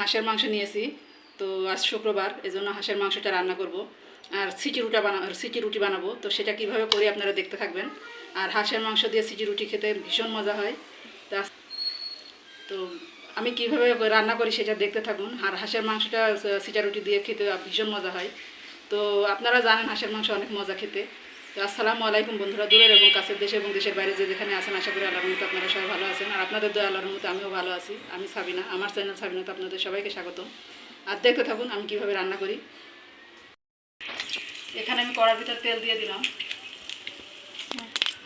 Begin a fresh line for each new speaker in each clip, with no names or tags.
হাঁসের মাংস নিয়েছি। তো আজ শুক্রবার, এজন্য হাঁসের মাংসটা রান্না করব। আর সিটি রুটা বানা, সিটি রুটি বানাবো। তো সেটা কীভাবে করি আপনারা দেখতে থাকবেন। আর হাঁসের মাংস দিয়ে সিটি রুটি খেতে ভীষণ মজা হয়। তা তো আমি কীভাবে রান্না করি সেটা দেখতে থাকুন। আর হাঁসের মাংসটা, সিটা রুটি দিয়ে খেতে ভীষণ মজা হয়। তো আপনারা জানেন হাঁসের মাংস অনেক মজা খেতে। তো আসসালামু আলাইকুম বন্ধুরা, দূরের এবং কাছের দেশে এবং দেশের বাইরে যে যেখানে আছেন, আশা করি আল্লাহর মতো আপনারা সবাই ভালো আছেন। আর আপনাদের দয়া, আল্লাহর মতো আমিও ভালো আছি। আমি সাবিনা, আমার চ্যানেল সাবিনাতে আপনাদের সবাইকে স্বাগত আর দেখতে থাকুন আমি কীভাবে রান্না করি। এখানে আমি কড়ার ভিতর তেল দিয়ে দিলাম।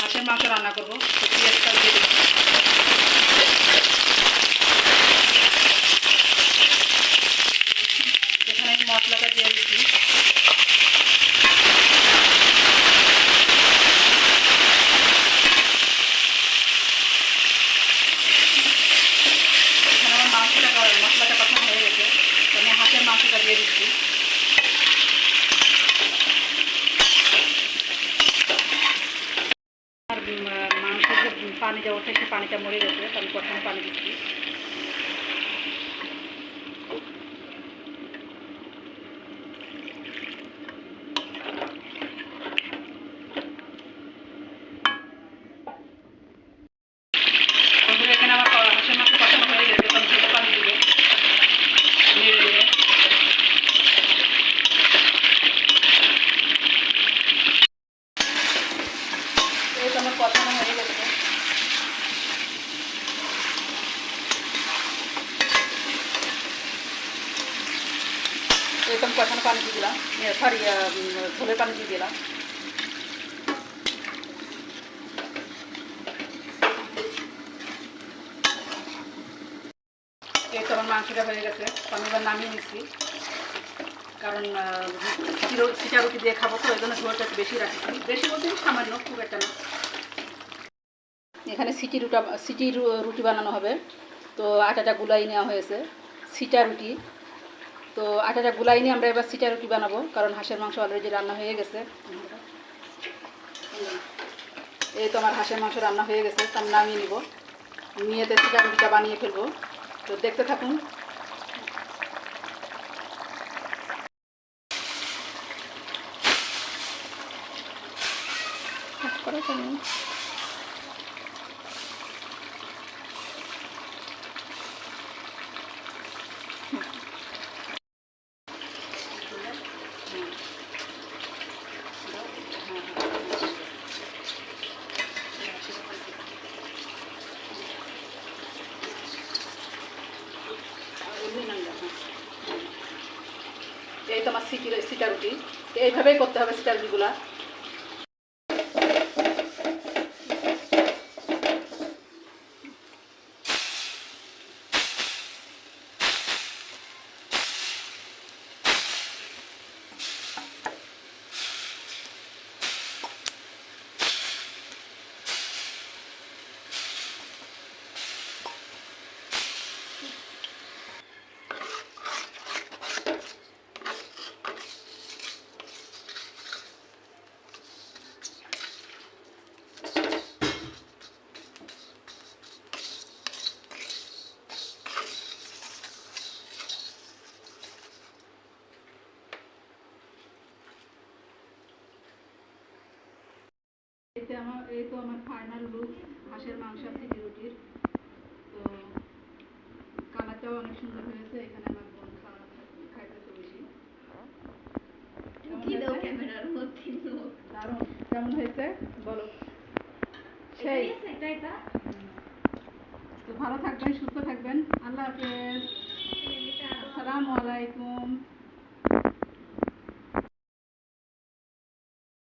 হাঁসের মাংস রান্না করব। পেঁয়াজটা দিয়ে দিলাম এখানে আমি মশলাটা দিয়ে দিচ্ছি এখানে আমার মাংসটা করা- মশলাটা কষানো হয়ে গেছে তো আমি হাঁসের দিয়ে দিচ্ছি আর মাংসের যে পানিটা ওঠে সেই পানিটা মরে গেছে আমি প্রথমে পানি দিচ্ছি বন্ধুরা, এখানে আমার ক- হাঁসের মাংস কষানো হয়ে গেছে তো আমি ঝোলে পানি দিব নেড়ে নেড়ে এই তো আমার কষানো হয়ে গেছে। এরকম কষানো পানি দিয়ে দিলাম। সরি ঝোলের পানি দিয়ে দিলাম। তো আমার মাংসটা হয়ে গেছে। আমি এবার নামিয়ে নিচ্ছি। কারণ সিটা রুটি দিয়ে খাব তো ওই জন্য ঝোলটা একটু বেশি রাখছি। বেশি বলতে সামান্য, খুব একটা না। এখানে সিটি রুটা, সিটি রুটি বানানো হবে। তো আটাটা গুলাই নেওয়া হয়েছে, সিটা রুটি। তো আটাটা গুলাই নিয়ে আমরা এবার সিটা রুটি বানাবো, কারণ হাঁসের মাংস অলরেডি রান্না হয়ে গেছে। এই তো আমার হাঁসের মাংস রান্না হয়ে গেছে তার নামিয়ে নিব। নিয়েতে সিটা রুটিটা বানিয়ে ফেলব। তো দেখতে থাকুন। কাজ এই তোমার সিটি সিটা রুটি এইভাবেই করতে হবে সিটা রুটিগুলা এতে আমার এই তো আমার ফাইনাল লুক হাঁসের মাংস রুটির তো কালারটাও অনেক সুন্দর হয়েছে এখানে আমার বোন খাওয়া খাইতেছে বেশি।
কি দাও ক্যামেরার মধ্যে
দারুণ। কেমন হয়েছে? বলো। সেই।
এটা এটা?
তো ভালো থাকবেন সুস্থ থাকবেন। আল্লাহ হাফেজ। আসসালামু আলাইকুম।